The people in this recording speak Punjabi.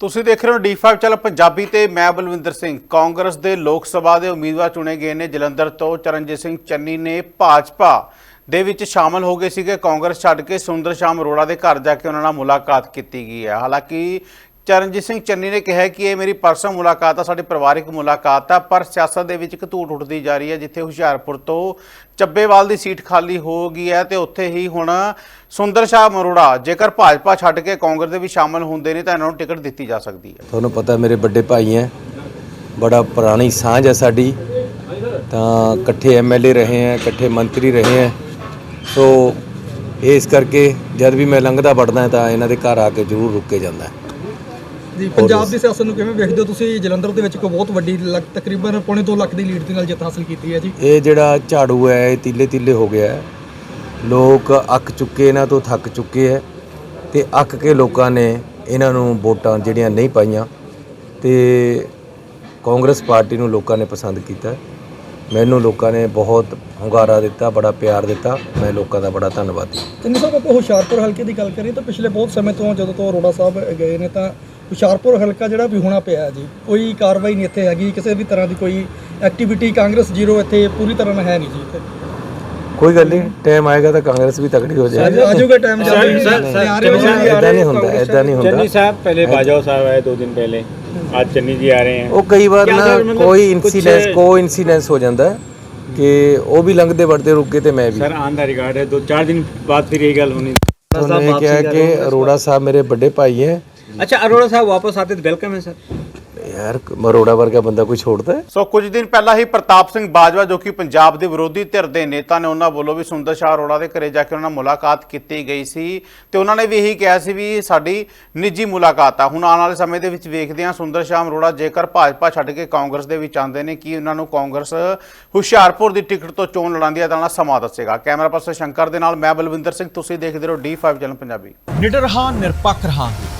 ਤੁਸੀਂ ਦੇਖ ਰਹੇ ਹੋ ਡੀ5 ਚੈਨਲ ਪੰਜਾਬੀ ਤੇ ਮੈਂ ਬਲਵਿੰਦਰ ਸਿੰਘ। ਕਾਂਗਰਸ ਦੇ ਲੋਕ ਸਭਾ ਦੇ ਉਮੀਦਵਾਰ ਚੁਣੇ ਗਏ ਨੇ ਜਲੰਧਰ ਤੋਂ ਚਰਨਜੀਤ ਸਿੰਘ ਚੰਨੀ ਨੇ ਭਾਜਪਾ ਦੇ ਵਿੱਚ ਸ਼ਾਮਲ ਹੋ ਗਏ ਸੀਗੇ। ਕਾਂਗਰਸ ਛੱਡ ਕੇ ਸੁੰਦਰ ਸ਼ਾਮ ਅਰੋੜਾ ਦੇ ਘਰ ਜਾ ਕੇ ਉਹਨਾਂ ਨਾਲ ਮੁਲਾਕਾਤ ਕੀਤੀ ਗਈ ਹੈ। ਹਾਲਾਂਕਿ ਚਰਨਜੀਤ ਸਿੰਘ ਚੰਨੀ ਨੇ ਕਿਹਾ ਕਿ ਇਹ ਮੇਰੀ ਪਰਸਨਲ ਮੁਲਾਕਾਤ ਆ, ਸਾਡੀ ਪਰਿਵਾਰਿਕ ਮੁਲਾਕਾਤ ਆ, ਪਰ ਸਿਆਸਤ ਦੇ ਵਿੱਚ ਇੱਕ ਧੂਟ ਉੱਠਦੀ ਜਾ ਰਹੀ ਹੈ, ਜਿੱਥੇ ਹੁਸ਼ਿਆਰਪੁਰ ਤੋਂ ਚੱਬੇਵਾਲ ਦੀ ਸੀਟ ਖਾਲੀ ਹੋ ਗਈ ਹੈ ਤੇ ਉੱਥੇ ਹੀ ਹੁਣ ਸੁੰਦਰ ਸ਼ਾਹ ਮਰੋੜਾ, ਜੇਕਰ ਭਾਜਪਾ ਛੱਡ ਕੇ ਕਾਂਗਰਸ ਦੇ ਵੀ ਸ਼ਾਮਲ ਹੁੰਦੇ ਨੇ ਤਾਂ ਇਹਨਾਂ ਨੂੰ ਟਿਕਟ ਦਿੱਤੀ ਜਾ ਸਕਦੀ ਹੈ। ਤੁਹਾਨੂੰ ਪਤਾ ਮੇਰੇ ਵੱਡੇ ਭਾਈ ਹੈ, ਬੜਾ ਪੁਰਾਣੀ ਸਾਂਝ ਹੈ ਸਾਡੀ, ਤਾਂ ਇਕੱਠੇ ਐਮਐਲਏ ਰਹੇ ਹੈ, ਇਕੱਠੇ ਮੰਤਰੀ ਰਹੇ ਹੈ, ਸੋ ਇਸ ਕਰਕੇ ਜਦ ਵੀ ਮੈਂ ਲੰਘਦਾ ਵੜਦਾ ਤਾਂ ਇਹਨਾਂ ਦੇ ਘਰ ਆ ਕੇ ਜ਼ਰੂਰ ਰੁਕ ਕੇ ਜਾਂਦਾ ਜੀ ਪੰਜਾਬ ਦੀ ਸਿਆਸਤ ਨੂੰ ਕਿਵੇਂ ਵੇਖਦੇ ਹੋ ਤੁਸੀਂ? ਜਲੰਧਰ ਦੇ ਵਿੱਚ ਕੋਈ ਬਹੁਤ ਵੱਡੀ ਤਕਰੀਬਨ ਪੌਣੇ 2 ਲੱਖ ਦੀ ਲੀਡ ਦੇ ਨਾਲ ਜਿੱਤ ਹਾਸਲ ਕੀਤੀ ਹੈ ਜੀ। ਇਹ ਜਿਹੜਾ ਝਾੜੂ ਹੈ ਇਹ ਤੀਲੇ ਤੀਲੇ ਹੋ ਗਿਆ ਹੈ। ਲੋਕ ਅੱਕ ਚੁੱਕੇ ਇਹਨਾਂ ਤੋਂ ਥੱਕ ਚੁੱਕੇ ਹੈ ਤੇ ਅੱਕ ਕੇ ਲੋਕਾਂ ਨੇ ਇਹਨਾਂ ਨੂੰ ਵੋਟਾਂ ਜਿਹੜੀਆਂ ਨਹੀਂ ਪਾਈਆਂ ਤੇ ਕਾਂਗਰਸ ਪਾਰਟੀ ਨੂੰ ਲੋਕਾਂ ਨੇ ਪਸੰਦ ਕੀਤਾ। ਮੈਨੂੰ ਲੋਕਾਂ ਨੇ ਬਹੁਤ ਹੁੰਗਾਰਾ ਦਿੱਤਾ ਬੜਾ ਪਿਆਰ ਦਿੱਤਾ। ਮੈਂ ਲੋਕਾਂ ਦਾ ਬੜਾ ਧੰਨਵਾਦੀ ਤਿੰਨ ਸਾਹਿਬ ਆਪਾਂ ਹੁਸ਼ਿਆਰਪੁਰ ਹਲਕੇ ਦੀ ਗੱਲ ਕਰੀਏ ਤਾਂ ਪਿਛਲੇ ਬਹੁਤ ਸਮੇਂ ਤੋਂ ਜਦੋਂ ਤੋਂ ਅਰੋੜਾ ਸਾਹਿਬ ਗਏ ਨੇ ਤਾਂ ਹੁਸ਼ਿਆਰਪੁਰ ਹਲਕਾ ਜਿਹੜਾ ਵਿਹੂਣਾ ਪਿਆ ਜੀ ਕੋਈ ਕਾਰਵਾਈ ਨਹੀਂ ਇੱਥੇ ਹੈਗੀ ਕਿਸੇ ਵੀ ਤਰ੍ਹਾਂ ਦੀ ਕੋਈ ਐਕਟੀਵਿਟੀ ਕਾਂਗਰਸ ਜ਼ੀਰੋ ਇੱਥੇ ਪੂਰੀ ਤਰ੍ਹਾਂ ਨਾਲ ਹੈ ਨਹੀਂ ਜੀ ਇੱਥੇ। ਕੋਈ ਗੱਲ ਨਹੀਂ ਟਾਈਮ ਆਏਗਾ ਤਾਂ ਕਾਂਗਰਸ ਵੀ ਤਕੜੀ ਹੋ ਜਾਏਗੀ। ਆਜੂਗਾ ਟਾਈਮ ਸਰ ਸਰ ਇਦਾਂ ਨਹੀਂ ਹੁੰਦਾ ਇਦਾਂ ਨਹੀਂ ਹੁੰਦਾ। ਚੰਨੀ ਸਾਹਿਬ ਪਹਿਲੇ ਬਾਜਵਾ ਸਾਹਿਬ ਆਏ 2 ਦਿਨ ਪਹਿਲੇ ਅੱਜ ਚੰਨੀ ਜੀ ਆ ਰਹੇ ਹਨ ਉਹ ਕਈ ਵਾਰ ਨਾ ਕੋਈ ਇਨਸੀਡੈਂਸ ਕੋ ਇਨਸੀਡੈਂਸ ਹੋ ਜਾਂਦਾ ਕਿ ਉਹ ਵੀ ਲੰਘਦੇ ਵੜਦੇ ਰੁਕ ਗਏ ਤੇ ਮੈਂ ਵੀ। ਸਰ ਆਨ ਦਾ ਰਿਗਾਰਡ ਹੈ 2-4 ਦਿਨ ਬਾਅਦ ਫਿਰ ਇਹ ਗੱਲ ਹੋਣੀ। ਉਹਨੇ ਕਿਹਾ ਕਿ ਅਰੋੜਾ ਸਾਹਿਬ ਮੇਰੇ ਵੱਡੇ ਭਾਈ ਹੈ ਅੱਛਾ ਅਰੋੜਾ ਸਾਹਿਬ ਵਾਪਸ ਆਤੇ ਤੇ ਵੈਲਕਮ ਹੈ ਸਰ ਯਾਰ ਮਰੋੜਾ ਵਰਗਾ ਬੰਦਾ ਕੋਈ ਛੋੜਦਾ ਸੋ ਕੁਝ ਦਿਨ ਪਹਿਲਾਂ ਹੀ ਪ੍ਰਤਾਪ ਸਿੰਘ ਬਾਜਵਾ ਜੋ ਕਿ ਪੰਜਾਬ ਦੇ ਵਿਰੋਧੀ ਧਿਰ ਦੇ ਨੇਤਾ ਨੇ ਉਹਨਾਂ ਵੱਲੋਂ ਵੀ ਸੁੰਦਰ ਸ਼ਾਹ ਅਰੋੜਾ ਦੇ ਘਰੇ ਜਾ ਕੇ ਉਹਨਾਂ ਮੁਲਾਕਾਤ ਕੀਤੀ ਗਈ ਸੀ ਤੇ ਉਹਨਾਂ ਨੇ ਵੀ ਇਹੀ ਕਿਹਾ ਸੀ ਵੀ ਸਾਡੀ ਨਿੱਜੀ ਮੁਲਾਕਾਤ ਆ। ਹੁਣ ਆਉਣ ਵਾਲੇ ਸਮੇਂ ਦੇ ਵਿੱਚ ਵੇਖਦੇ ਹਾਂ ਸੁੰਦਰ ਸ਼ਾਹ ਅਰੋੜਾ ਜੇਕਰ ਭਾਜਪਾ ਛੱਡ ਕੇ ਕਾਂਗਰਸ ਦੇ ਵਿੱਚ ਆਉਂਦੇ ਨੇ ਕੀ ਉਹਨਾਂ ਨੂੰ ਕਾਂਗਰਸ ਹੁਸ਼ਿਆਰਪੁਰ ਦੀ ਟਿਕਟ ਤੋਂ ਚੋਣ ਲੜਾਉਂਦੀ ਹੈ ਤਾਂ ਉਹਨਾਂ ਸਮਾਂ ਦੱਸੇਗਾ। ਕੈਮਰਾ ਪਰਸਨ ਸ਼ੰਕਰ ਦੇ ਨਾਲ ਮੈਂ ਬਲਵਿੰਦਰ ਸਿੰਘ ਤੁਸੀਂ ਦੇਖਦੇ ਰਹੋ D5 ਚੈਨਲ ਪੰਜਾਬੀ। ਨਿਡਰ ਹਾਂ ਨਿਰਪੱਖ ਰਹਾਂਗੇ।